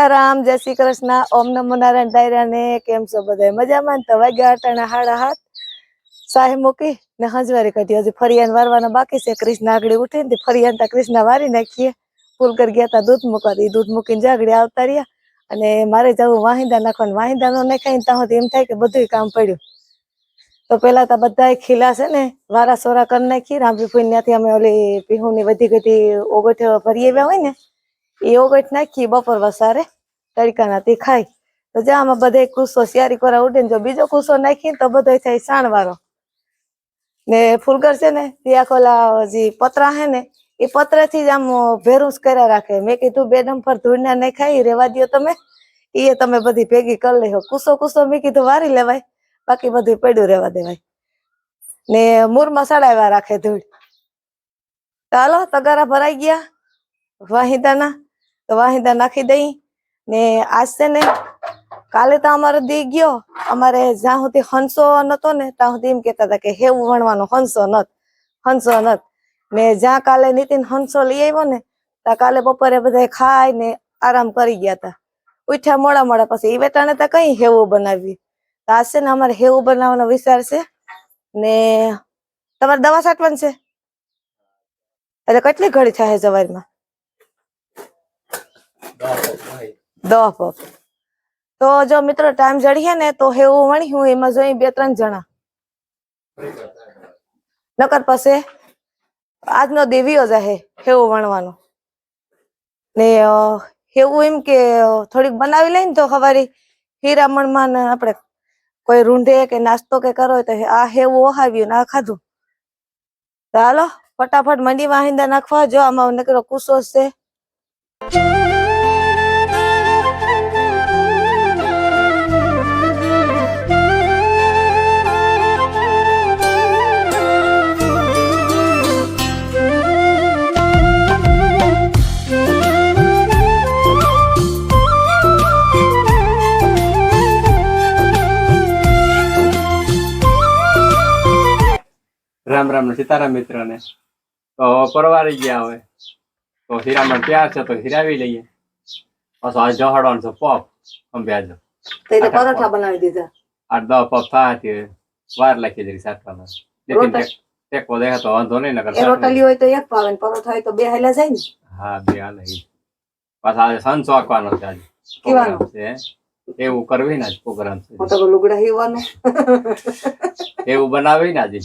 સીતારામ જય શ્રી કૃષ્ણ. ઓમ નમો નારાયણ દાયરા ને કેમ છો બધા? મજામાં? ને તો વાગ્યા અટાણા હાડા હાથ. સાહે મૂકી ને હંજવારી કાઢી હજી ફરિયાન વારવાના બાકી છે. કૃષ્ણ આગળ ઉઠી ને ફરિયાન તા કૃષ્ણ વારી નાખીએ. ફૂલ કરી ગયા તા દૂધ મૂકવા ઈ દૂધ મૂકીને જાગડી આવતા રહ્યા. અને મારે જવું વાહિંદા નાખવાનું. વાહિંદા નો નાખાય ને ત્યાં એમ થાય કે બધું કામ પડ્યું. તો પેલા તો બધા ખીલા છે ને, વારા સોરા કરી નાખી. રામજી ફૂઈ ત્યાંથી અમે ઓલી પીહુની વધી ગધી ઓગઠ ભરી આવ્યા હોય ને એ ઓગઠ નાખી બપોર વસારે, તડકાના તે ખાય તો જ્યાં આમાં બધે કુસો શિયારી કોરા ઉડે જો બીજો કુસો નાખી તો બધો થાય સાણવારો. ને ફૂલગર છે ને તે આખોલા જે પતરા હે ને, એ પત્રથી જ આમ ભેરું કર્યા રાખે. મેં કીધું, બે ડમ્ફર ધૂળના નહીં ખાઈ રેવા દ્યો તમે. એ તમે બધી ભેગી કરી લેજો કુસો કુસો મેં કીધું, વારી લેવાય. બાકી બધું પડ્યું રેવા દેવાય. ને મૂરમાં સડાવ્યા રાખે ધૂળ. ચાલો તગારા ભરાઈ ગયા. વાહિદાના. તો વાહિંદા નાખી દઈ ને આજ છે ને કાલે તો અમારો દી ગયો. અમારે જ્યાં સુધી હંસો નતો ને ત્યાં સુધી એમ કેતા હતા કે હેવું વણવાનો હંસો નત હંસો નત. ને જ્યાં કાલે નીતિન હંસો લઈ આવ્યો ને, ત્યાં કાલે બપોરે બધા ખાય ને આરામ કરી ગયા હતા. ઉઠ્યા મોડા મોડા પછી એ વેટાણે તો કઈ હેવું બનાવી તો આજ છે ને અમારે હેવું બનાવવાનો વિચાર છે. ને તમારે દવા છાંટવાની છે? એટલે કેટલી ઘડી થાય જવારમાં દવા પપ તો જો મિત્રો, ટાઈમ જડીએ ને, તો હેવું વણ્યું એમાં જોઈ બે ત્રણ જણા. નકર પાસે આજનો દેવીઓ જાહે હેવું વણવાનો. ને હેવું એમ કે થોડીક બનાવી લઈને તો ખવારી હીરામણમાં આપણે કોઈ રૂંઢે કે નાસ્તો કે કરો તો આ હેવું ઓહાવ્યું ને આ ખાધું. તો હાલો, ફટાફટ મંડી વાહિંદા નાખવા જો, આમાં નકરો કુસો છે. રામ તારા ને મિત્ર ને તો પરવારી ગયા હવે તો હીરામણ ત્યાર છે તો હીરાવી લઈએ. પાછો આ જહાડવાનું છે પપ અંબે આજે તો પરોઠા બનાવી દીધા. આઠ દસ પોપ થાય વાર લખી જરી સાતવામાં. લેકિન ટેકો દેખે તો વાંધો નહીં નકર રોટલી હોય તો એક ભાવે ને પરોઠા હોય તો બે હેલા જાય ને. હા બે હાલે. પાછા આજે સંત ચોકવાનો છે આજે. કેવાનો? છે. એવું કરવી ને આજ પ્રોગ્રામ છે. લુગડા હીવાનો એવું બનાવી ને આજે.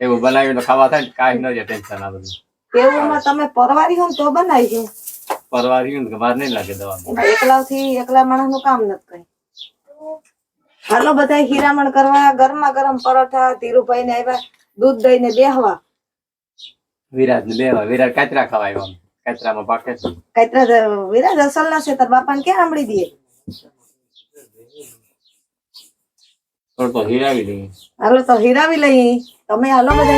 એવું બનાવીને ખાવા થાય ને કાંઈ ન જાય ટેન્શન આ બધું. તમે પરવારી હોય તો બનાવી પરવારી ને વાર નહીં લાગે દવા એકલાથી એકલા માણસનું કામ નથી કઈ. હાલો બધા હીરામણ કરવા ગરમા ગરમ પરોઠા ધીરુભાઈ ને આવ્યા દૂધ દઈ ને બેહવા. વિરાટ ને બેહવા વિરાજ કાચરા ખાવા આવ્યા કાચરામાં પાકે છે. વિરાજ અસલ ના છે તાર બાપા ને ક્યાં સાંભળી દઈએ થોડું તો હીરાવી લઈએ હાલો તો હીરાવી લઈ તમે હાલો બધા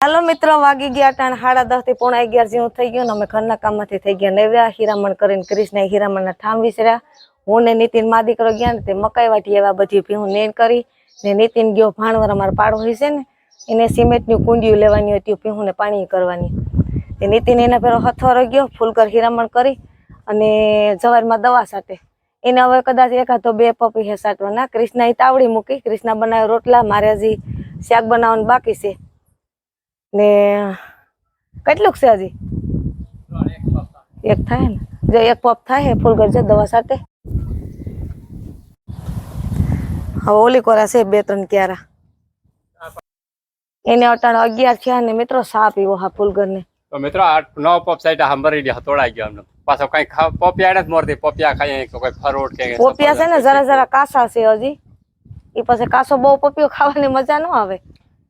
હાલો મિત્રો, વાગી ગયા ટાણ સાડા દસથી પોણા અગિયાર જેવું થઈ ગયું ને અમે ઘરના કામમાંથી થઈ ગયા. નેવ્યા, હીરામણ કરીને ક્રિષ્ણ હીરામણના ઠામ વિસર્યા. હું ને નીતિન મા દીકરો ગયા ને તે મકાઈ વાટી એવા બધી ભીહું નેન કરી ને નીતિન ગયો. ભાણવર અમારે પાડોશી છે ને, એને સિમેન્ટની કુંડીઓ લેવાની હતી ભીહું ને પાણી કરવાની. તે નીતિન એના પેલો હથવારો ગયો ફૂલકર હિરામણ કરી અને જવારમાં દવા સાથે એને હવે કદાચ એકાદો બે પપી હે સાટવાના. એ તાવડી મૂકી, કૃષ્ણ બનાવ્યો રોટલા, મારે હજી શાક બનાવવાનું બાકી છે. ને કેટલુંક છે હજી? એક થાય ને? જો એક પપ થાય ફૂલગર છે, દવા સાથે હવે ઓલી કોરા છે બે ત્રણ ક્યારા. એને અટાણ અગિયાર થયા ને મિત્રો સાપ પીવો હા ફૂલગર ને તો મિત્રો આ નવ પપ સાઈડ સાંભળી લે તોડાઈ ગયો અમને પાછો કઈ પોપિયા જ મોરતી પોપિયા ખાઈ કોઈ ફરોટ કે પોપિયા છે ને જરા જરા કાસા છે હજી. એ પછી કાસો બહુ પોપિયો ખાવાની મજા ન આવે.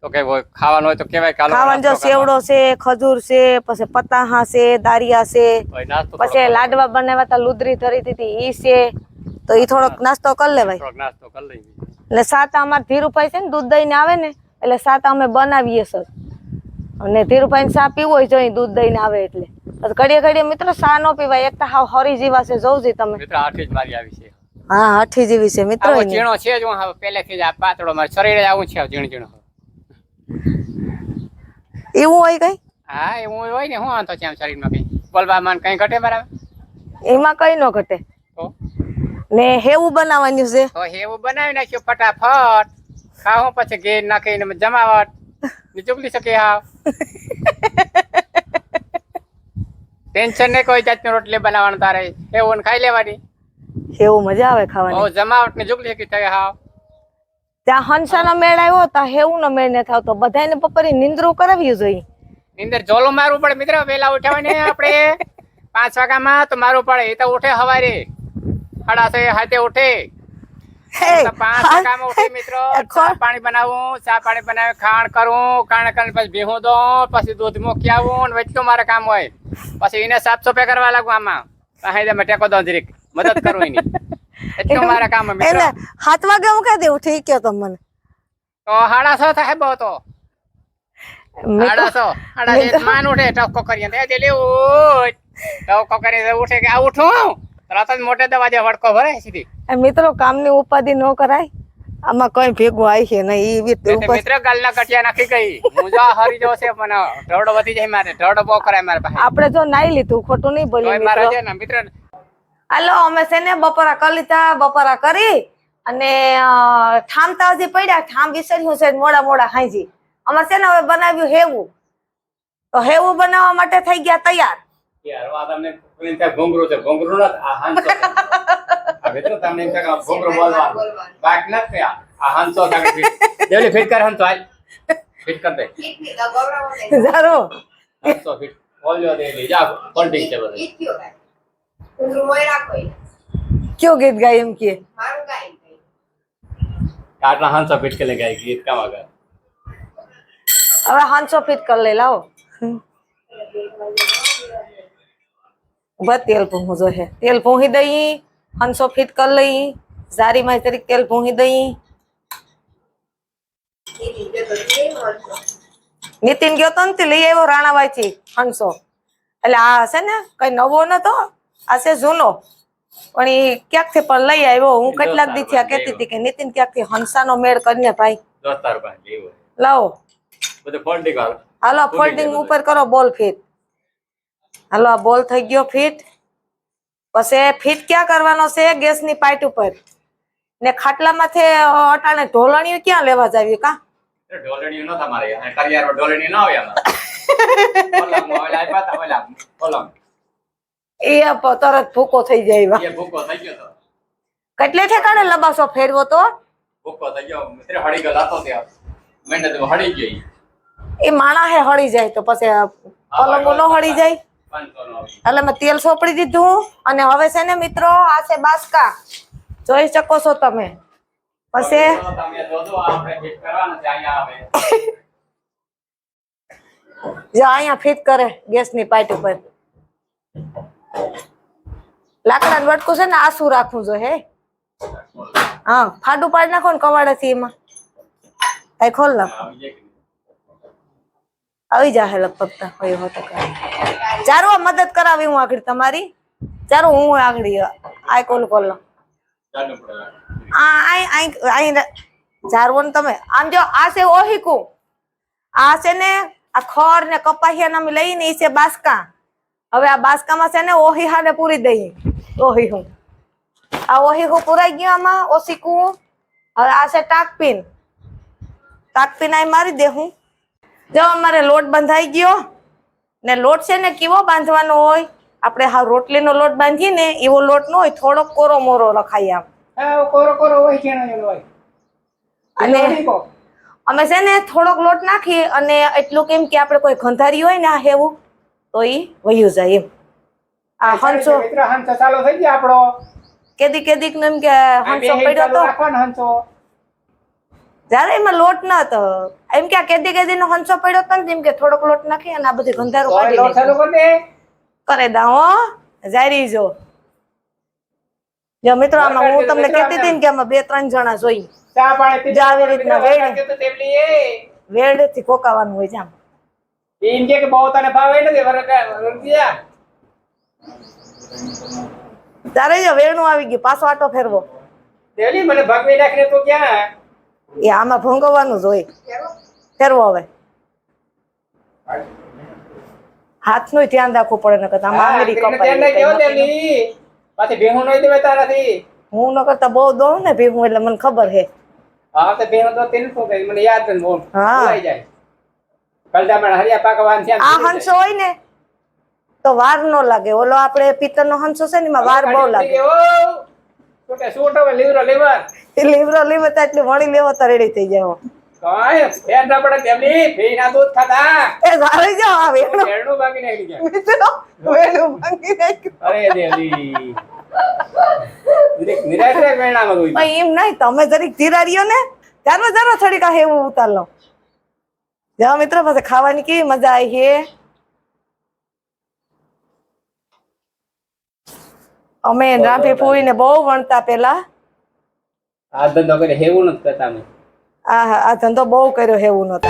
તો કે ખાવાનું હોય તો કેવાય કાલો ખાવાનું જો સેવડો છે ખજૂર છે પછી પતાહા છે દારિયા છે. પછી લાડવા બનાવ્યા તા લુદરી ધરી હતી ઈ છે. તો ઈ થોડોક નાસ્તો કરી લેવાય. થોડોક નાસ્તો કરી લઈએ. એટલે સાતા અમાર ધીરુભાઈ છે ને દૂધ દઈને આવે ને એટલે સાતા અમે બનાવીએ સર. અને ધીરુભાઈ ચા પીવો હોય જો દૂધ દઈને આવે એટલે. ઘડીએ ઘડીએ મિત્રો ચા નો પીવાય એક તો હાવ હરી જીવા છે જોઉં જી તમે. મિત્ર આઠી જ મારી આવી છે. હા આઠી જેવી છે મિત્રો ઝીણો છે જ હું પહેલેથી જ આ પાતળો મારે શરીરે આવું છે ઝીણ ઝીણો. એવું હોય કઈ? હા એવું હોય ને હું વાંધો છે આમ શરીરમાં કઈ? બોલવા માન કઈ ઘટે બરાબર એમાં કઈ નો ઘટે. ને હેવું બનાવવાનું છે. તો હેવું બનાવી નાખ્યું ફટાફટ. ખાવું પછી ઘેર નાખીને જમાવટ. ને ચૂકલી શકે હાવ. ટેન્શન નહીં કોઈ જાતની રોટલી બનાવવાનું તારે. એવું ખાઈ લેવાની. એવું મજા આવે ખાવાની. ઓ જમાવટ ને જુગલી કે થાય હા ત્યાં હંસાનો મેળ આવ્યો ત્યાં હેવું નો મેળ ને થાવતો. બધાને બપોરે નિંદ્રો કરાવી જોઈએ. નિંદર જોલો મારવું પડે મિત્ર વેલા ઉઠાવાને આપણે. પાંચ વાગ્યામાં તો મારું પડે એ તો ઉઠે હવારે. સાડા છ હાથે ઉઠે. તો પાંચ વાગ્યામાં ઉઠી મિત્રો ચા પાણી બનાવું ચા પાણી બનાવી ખાણ કરું ખાણ કરીને પછી ભેહું દો પછી દૂધ મૂકી આવું ને વચલું મારે કામ હોય. પછી એને સાફ સફાઈ કરવા લાગુ આમાં. અહીં તમે ટેકો દો જરીક. મદદ કરું એની. એટલું મારે કામ હોય મિત્રો. એને સાત વાગે હું કહી દઉં ઠીક કયો તમે મને? તો સાડા છ થાય બહુ તો. મેં સાડા તો- છ સાડા છ માન ઉઠે ટપકો કરીએ તે દે લેવું ટપકો કરીને ઉઠે કે આ ઉઠું. તરત જ મોટે દરવાજે વડકો ભરાય સીધી. એ મિત્રો કામની ઉપાધિ ન કરાય. આમાં કઈ ભેગું આવી છે નહીં ઈ રીતે એટલે ઉપર મિત્ર ગાલના કટિયા નાખી ગઈ. હરી જો છે પણ ઢોડો વધી જાય મારે ઢોડો બહુ કરાય મારે પાસે. આપણે જો નાઈ લીધું ખોટું નહીં બોલ્યું મારે મિત્રો. છે ને મિત્ર હાલો અમે છે ને બપોરા કરી લીધા બપોરા કરી અને ઠામતા હજી પડ્યા ઠામ વિસર્યું છે મોડા મોડા હાંજી. અમારે છે ને હવે બનાવ્યું હેવું. તો હેવું બનાવવા માટે થઈ ગયા તૈયાર. યાર આ તમને કોઈને ત્યાં ઘૂંઘરું છે ઘૂંઘરું નથી આ હાંસો છે. આ મિત્રો તમને એમ થાય કે આ ઘૂંઘરું બોલવાનું બાક નથી થયા આ હાંસો થાય ફિટ દેવલી ફિટ કર હાંસો હાલ ફિટ કર દે જારો હાંસો ફિટ બોલ્યો દેલી જા કોન્ટિંગ છે બધું કયો ગીત ગાય એમ કે આટલા હાંસો ફિટ કરી ગાય ગીત કામ આગળ હવે હાંસો ફિટ કરી લઈ લાવો બસ તેલ ભૂંગું જોઈએ તેલ ભૂંહી દઈ હંસો ફીટ કરી લઈ. જારીમાં તરીકે તેલ ભૂંહી દઈ. નીતિન ગયો તો ને લઈ આવ્યો રાણાભાઈ થી હંસો. એટલે આ હશે ને કઈ નવો નતો આ છે જૂનો. પણ એ ક્યાંકથી પણ લઈ આવ્યો હું કેટલાક દી થયા કેતી હતી કે નીતિન ક્યાંકથી હંસાનો મેળ કરીને ભાઈ. લાવો. હાલ. ફોલ્ડિંગ ઉપર કરો બોલ ફિટ. હાલો આ બોલ થઈ ગયો ફિટ. પછી ફિટ ક્યાં કરવાનો છે ગેસની પાઇટ ઉપર? ને ખાટલામાંથી અટાણે ઢોલણીઓ ક્યાં લેવા જાવી કા? ન તમારે કરિયારો ન આવે આમાં. એ તરત ભૂકો થઈ જાય ભૂકો થઈ ગયો કેટલે ઠેકાણે લબાસો ફેરવો તો? ભૂકો થઈ ગયો મિત્ર હળી ગયો લાતો ત્યાં મહિને તો હળી ગઈ એ માણા હે હળી જાય તો પછી પલંગો ન હળી જાય? નો એટલે મેં તેલ સોપડી દીધું અને હવે છે ને મિત્રો આ છે બાસકા. જોઈ શકો છો તમે. પછી? જો અહીંયા ફિટ કરે ગેસની પાઇટ ઉપર. લાકડાનું વટકું છે ને આસુ રાખવું જોઈએ હે? હા ફાડું પાડી નાખો ને કવાડેથી એમાં. કઈ ખોલ નાખો. આવી જાહે લગભગ હોય હોતો કાંઈ. ચારો મદદ કરાવી હું આગળ તમારી. ચારો હું આગળ આ કોલ કોલ. જારવો ને તમે. આમ જો, આ છે ઓહીકું. આ છે ને, આ ખર ને કપાહિયા અમે લઈને એ છે બાસકા. હવે આ બાસકામાં છે ને ઓહી હાને પૂરી દઈએ ઓહી હું આ ઓહી હું પુરાઈ ગયું આમાં ઓસીકું હવે આ છે ટાકપીન. ટાકપીન આ મારી દે હું જો, અમારે લોટ બંધાઈ ગયો. ને લોટ છે ને કેવો બાંધવાનો હોય? આપણે હા રોટલીનો લોટ બાંધીએ ને એવો લોટ ન હોય થોડોક કોરો મોરો રખાય આમ. કોરો કોરો હોય હોય અને અમે છે ને થોડોક લોટ નાખી અને એટલું કેમ કે આપણે કોઈ ગંધારી હોય ને આ હેવું તો એ વયું જાય એમ. આ હંસો. મિત્ર હંસો ચાલો થઈ ગયો આપણો. કેદી કેદીકનું એમ કે હંસો પડ્યો તો. હંસો. જયારે એમાં લોટ ન હતો એમ કે આ કેદી કેદી નો હંસો પડ્યો હતો ને એમ કે થોડોક લોટ નાખી અને આ બધી ગંધારું કાઢી. કરી દે. હો. જારી જો. જો મિત્રો આમાં હું તમને કહેતી હતી ને કે આમાં બે ત્રણ જણા જોઈ. આવી રીતના વેડે. વેડથી કોકાવાનું હોય છે આમ. એમ કે કે બહુ તને ભાવે નથી વરકિયા તારે જો વેણું આવી ગયું પાછો આટો ફેરવો. દેવલી મને ભગવી નાખીને તું ક્યાં? એ આમાં ભોંગવવાનું જ હોય. ફેરવો હવે. હાથનું ધ્યાન રાખવું પડે ને આમાં હા, કપાય તેને કઈ કેવો નક્કી ન- દેવલી પાછી ભેહું નહીં દેવે તારાથી. હું ન કરતા બહુ દઉં ને ભીહું એટલે મને ખબર હે હા તો ભેહું તો તેને શું કહે મને યાદ નથી બહુ હા. જાય. કલદામણ હરિયા પાકવાન છે આ હંસો હોય ને તો વાર નો લાગે. ઓલો આપણે પિત્તર નો હંસો છે ને એમાં વાર બહુ લાગે. લીવરો લીવર? એ લીવરો લીવર તો એટલી વળી લેવો તો રેડી થઈ જાય કાંઈ ફેર ના પડે દેવલી દૂધ ખાતા એ સારી જાઓ આ વેણું. ભેળનું બાકી નાખી ગયા મિત્રો વેણું ભાંગી નાખ્યું. અરે દેવલી નિરાશ રે વેણામાં કોઈ પણ એમ નહીં તમે જરીક ધીરા રહ્યો ને ત્યારે ચાલો થોડીક આ હેવું ઉતાર લો. જાઓ મિત્રો પાસે ખાવાની કેવી મજા આવી છે? અમે રાંભી ફૂઈને બહુ વણતા પેલા. આ ધંધો કર્યો હેવું નથી કરતા અમે. આ આ ધંધો બહુ કર્યો હેવું નતો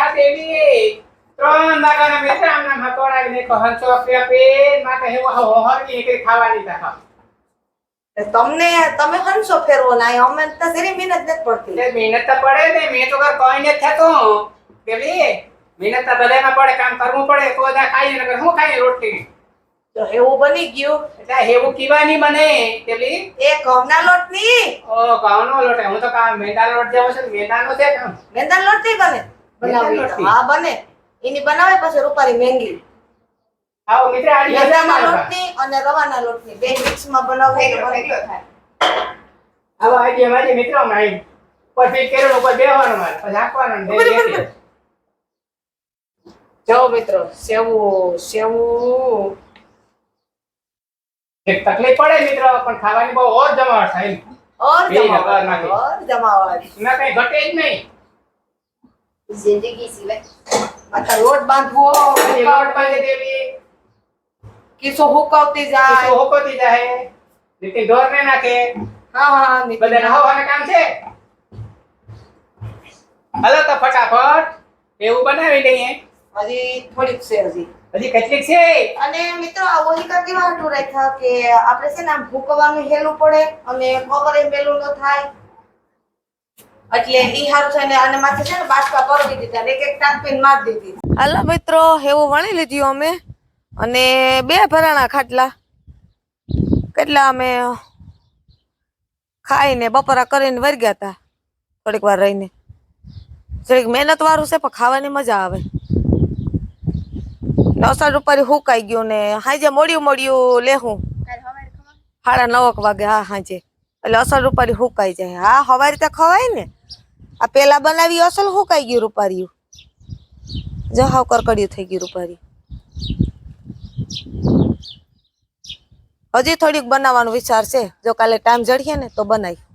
ને છે હા દેવી ત્રણ વાગ્યાના મિત્ર આમ નામ હતોડાવી નાખો હંસો પે માથે હેવો હોહરની એકરી ખાવાની તમને તમે હંસો ફેરવો ના અમે તો જરી મહેનત નથી પડતી. મહેનત તો પડે ને મેં તો કઈ નથી થતું. પેલી મહેનત તો ના પડે કામ કરવું પડે તો બધા ખાઈએ નકર શું ખાઈ રોટલી? તો એવું બની ગયું. એટલે હેવું કીવાની બને પેલી એ ઘઉંના લોટની? ઓ ઘઉંનો લોટ હું તો કામ મેંદા લોટ જેવો છે ને મેંદાનો છે કામ. મેંદા લોટની બને? બનાવી હા બને. એની બનાવે પછી રૂપારી મેંગી. આવો મિત્ર લોટની અને રવાના લોટની બે મિક્સમાં બનાવે તો બને. આવો આઈડિયા મારી મિત્રો ઉપર ઉપર બેહવાનું મારે. પછી. બરાબર. જાઓ મિત્રો સેવું સેવું. એક તકલીફ પડે મિત્રો પણ ખાવાની બહુ ઓર જમાવટ થાય ઓર જમાવટ ઓર જમાવટ. ના કઈ ઘટે જ નહીં. જિંદગી સિવાય લોટ બાંધવો રોડ બાંધી દેવી. કિસો હુકવતી જાય. જાય હુકવતી જાય. નીતિ ઢોર ને નાખે. હા હા. બધા નહાવાનું કામ છે? હાલો તો ફટાફટ એવું બનાવી લઈએ. હજી થોડીક છે હજી. હજી કેટલીક છે? અને મિત્રો આ હોલિકા કેવા હતું રાખ્યા કે આપણે છે ને આમ ભૂકવાનું હેલું પડે અને ખબર એ મેલું ન થાય. એટલે ઈ હારું છે અને માથે છે ને બાટકા પરવી દીધા એક એક ટાંકીને માર દીધી હાલો મિત્રો હેવું વણી લીધું અમે. અને બે ભરાણા ખાટલા. કેટલા અમે ખાઈને બપોરા કરીને વર્ગ્યા હતા થોડીક વાર રહીને. થોડીક મહેનત વાળું છે પણ ખાવાની મજા આવે. નવસારી રૂપારી હુકાઈ ગયું ને હાજે મોડ્યું મોડ્યું લેહું. સાડા નવક વાગે હા હાજે. એટલે અસર રૂપારી હુકાઈ જાય. હા હવારી તો ખવાય ને. આ પેલા બનાવી અસલ હુકાઈ ગયું રૂપારિયું? જો હાવ કરકડિયું થઈ ગયું રૂપારી હજી થોડીક બનાવવાનો વિચાર છે. જો કાલે ટાઈમ જડીએ ને તો બનાવી